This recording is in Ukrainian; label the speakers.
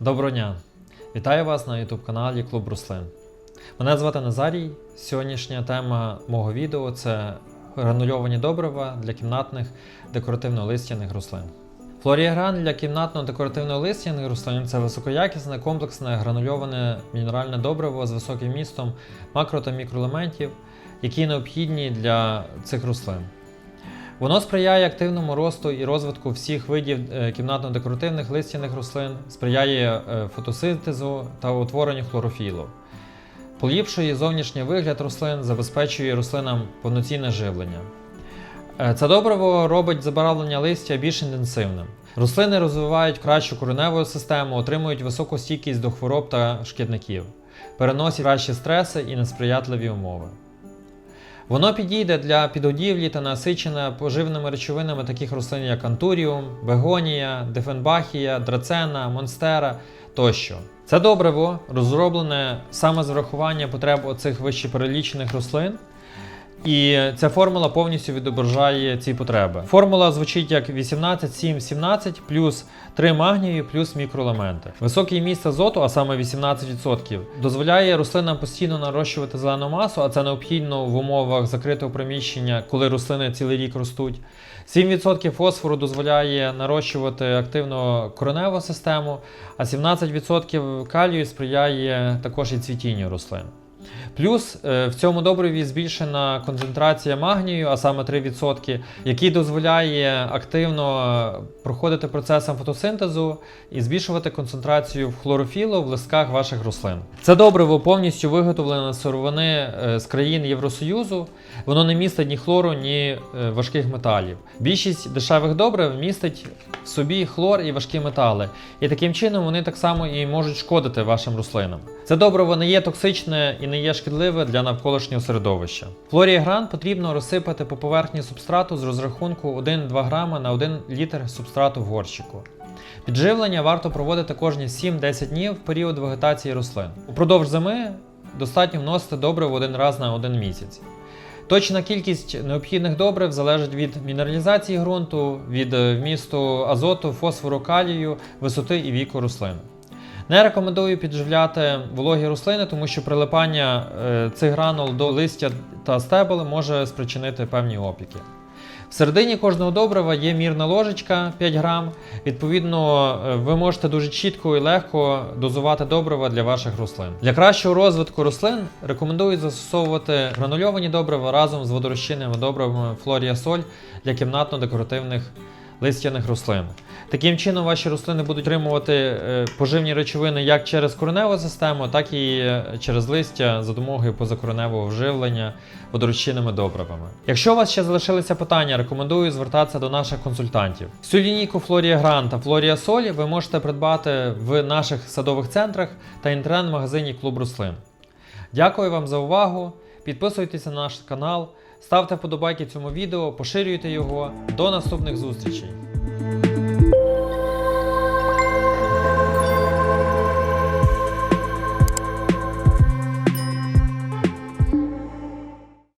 Speaker 1: Доброго дня! Вітаю вас на YouTube каналі Клуб Руслин. Мене звати Назарій. Сьогоднішня тема мого відео це гранульовані добрива для кімнатних декоративно-листяних рослин. Флоріагран для кімнатно-декоративно-листяних рослин це високоякісне, комплексне гранульоване мінеральне добриво з високим містом макро та мікроелементів, які необхідні для цих рослин. Воно сприяє активному росту і розвитку всіх видів е, кімнатно-декоративних листяних рослин, сприяє е, фотосинтезу та утворенню хлорофілу, поліпшує зовнішній вигляд рослин, забезпечує рослинам повноцінне живлення. Е, Це добриво робить забарвлення листя більш інтенсивним. Рослини розвивають кращу кореневу систему, отримують високу стійкість до хвороб та шкідників, переносять кращі стреси і несприятливі умови. Воно підійде для підгодівлі та насичене поживними речовинами таких рослин, як антуріум, бегонія, дефенбахія, драцена, монстера тощо. Це добриво розроблене саме з врахування потреб оцих вище перелічених рослин. І ця формула повністю відображає ці потреби. Формула звучить як 18, 7, 17 плюс 3 магнію плюс мікроелементи. Високий міст азоту, а саме 18%, дозволяє рослинам постійно нарощувати зелену масу, а це необхідно в умовах закритого приміщення, коли рослини цілий рік ростуть. 7% фосфору дозволяє нарощувати активно кореневу систему, а 17% калію сприяє також і цвітінню рослин. Плюс е, в цьому добриві збільшена концентрація магнію, а саме 3%, який дозволяє активно е, проходити процесом фотосинтезу і збільшувати концентрацію хлорофілу в листках ваших рослин. Це добриво повністю виготовлене з сировини е, з країн Євросоюзу. Воно не містить ні хлору, ні важких металів. Більшість дешевих добрив містить в собі хлор і важкі метали, і таким чином вони так само і можуть шкодити вашим рослинам. Це добриво не є токсичне і не є шкідливе для навколишнього середовища. Флоріагран потрібно розсипати по поверхні субстрату з розрахунку 1-2 грама на 1 літр субстрату в горщику. Підживлення варто проводити кожні 7-10 днів в період вегетації рослин. Упродовж зими достатньо вносити добриво один раз на один місяць. Точна кількість необхідних добрив залежить від мінералізації ґрунту, від е, вмісту азоту, фосфору, калію, висоти і віку рослин. Не рекомендую підживляти вологі рослини, тому що прилипання е, цих гранул до листя та стебел може спричинити певні опіки. В середині кожного добрива є мірна ложечка 5 грам. Відповідно, е, ви можете дуже чітко і легко дозувати добрива для ваших рослин. Для кращого розвитку рослин рекомендую застосовувати гранульовані добрива разом з водорозчинними добривами Флоріасоль для кімнатно-декоративних листяних рослин. Таким чином, ваші рослини будуть отримувати е, поживні речовини як через кореневу систему, так і е, через листя за допомогою позакореневого вживлення водорозчинними добривами. Якщо у вас ще залишилися питання, рекомендую звертатися до наших консультантів. Всю лінійку Флорія Гран та Флорія Солі ви можете придбати в наших садових центрах та інтернет-магазині Клуб Рослин. Дякую вам за увагу. Підписуйтесь на наш канал, ставте вподобайки цьому відео, поширюйте його. До наступних зустрічей!